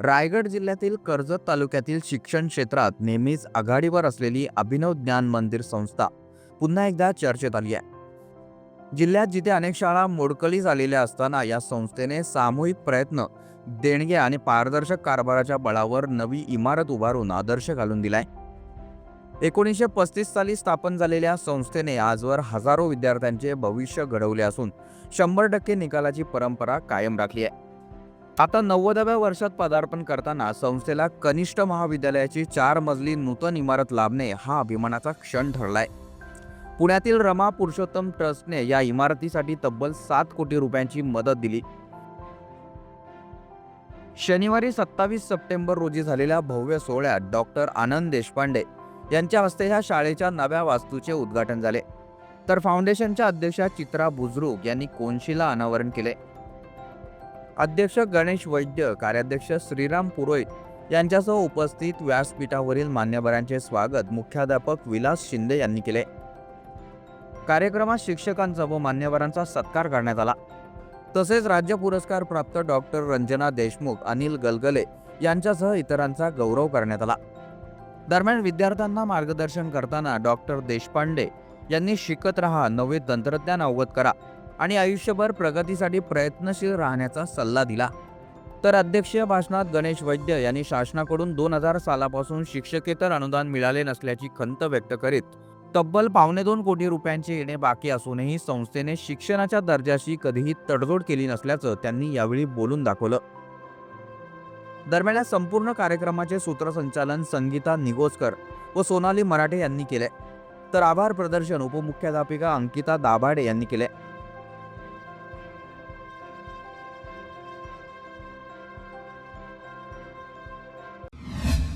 रायगड जिल्ह्यातील कर्जत तालुक्यातील शिक्षण क्षेत्रात नेहमीच आघाडीवर असलेली अभिनव ज्ञान मंदिर संस्था पुन्हा एकदा चर्चेत आली आहे. जिल्ह्यात जिथे अनेक शाळा मोडकळी झालेल्या असताना या संस्थेने सामूहिक प्रयत्न देणगे आणि पारदर्शक कारभाराच्या बळावर नवी इमारत उभारून आदर्श घालून दिलाय. एकोणीसशे पस्तीस साली स्थापन झालेल्या संस्थेने आजवर हजारो विद्यार्थ्यांचे भविष्य घडवले असून शंभर टक्के निकालाची परंपरा कायम राखली आहे. आता नव्वदाव्या वर्षात पदार्पण करताना संस्थेला कनिष्ठ महाविद्यालयाची चार मजली नूतन इमारत लाभणे हा अभिमानाचा क्षण ठरलाय. पुण्यातील रमा पुरुषोत्तम ट्रस्टने या इमारतीसाठी तब्बल सात कोटी रुपयांची मदत दिली. शनिवारी सत्तावीस सप्टेंबर रोजी झालेल्या भव्य सोहळ्यात डॉक्टर आनंद देशपांडे यांच्या हस्ते ह्या शाळेच्या नव्या वास्तूचे उद्घाटन झाले. तर फाउंडेशनच्या अध्यक्षा चित्रा बुजरुक यांनी कोनशीला अनावरण केले. अध्यक्ष गणेश वैद्य कार्याध्यक्ष श्रीराम पुरोहित यांच्यासह उपस्थित व्यासपीठावरील मान्यवरांचे स्वागत मुख्याध्यापक विलास शिंदे यांनी केले. कार्यक्रमात शिक्षकांचा व मान्यवरांचा सत्कार करण्यात आला. तसेच राज्य पुरस्कार प्राप्त डॉक्टर रंजना देशमुख अनिल गलगले यांच्यासह इतरांचा गौरव करण्यात आला. दरम्यान विद्यार्थ्यांना मार्गदर्शन करताना डॉक्टर देशपांडे यांनी शिकत रहा नवे तंत्रज्ञान अवगत करा आणि आयुष्यभर प्रगतीसाठी प्रयत्नशील राहण्याचा सल्ला दिला. तर अध्यक्षीय भाषणात गणेश वैद्य यांनी शासनाकडून दोन हजार सालापासून शिक्षकेतर अनुदान मिळाले नसल्याची खंत व्यक्त करीत तब्बल पावणे दोन कोटी रुपयांचे येणे बाकी असूनही संस्थेने शिक्षणाच्या दर्जाशी कधीही तडजोड केली नसल्याचं त्यांनी यावेळी बोलून दाखवलं. दरम्यान या संपूर्ण कार्यक्रमाचे सूत्रसंचालन संगीता निगोजकर व सोनाली मराठे यांनी केले. तर आभार प्रदर्शन उपमुख्याध्यापिका अंकिता दाभाडे यांनी केले.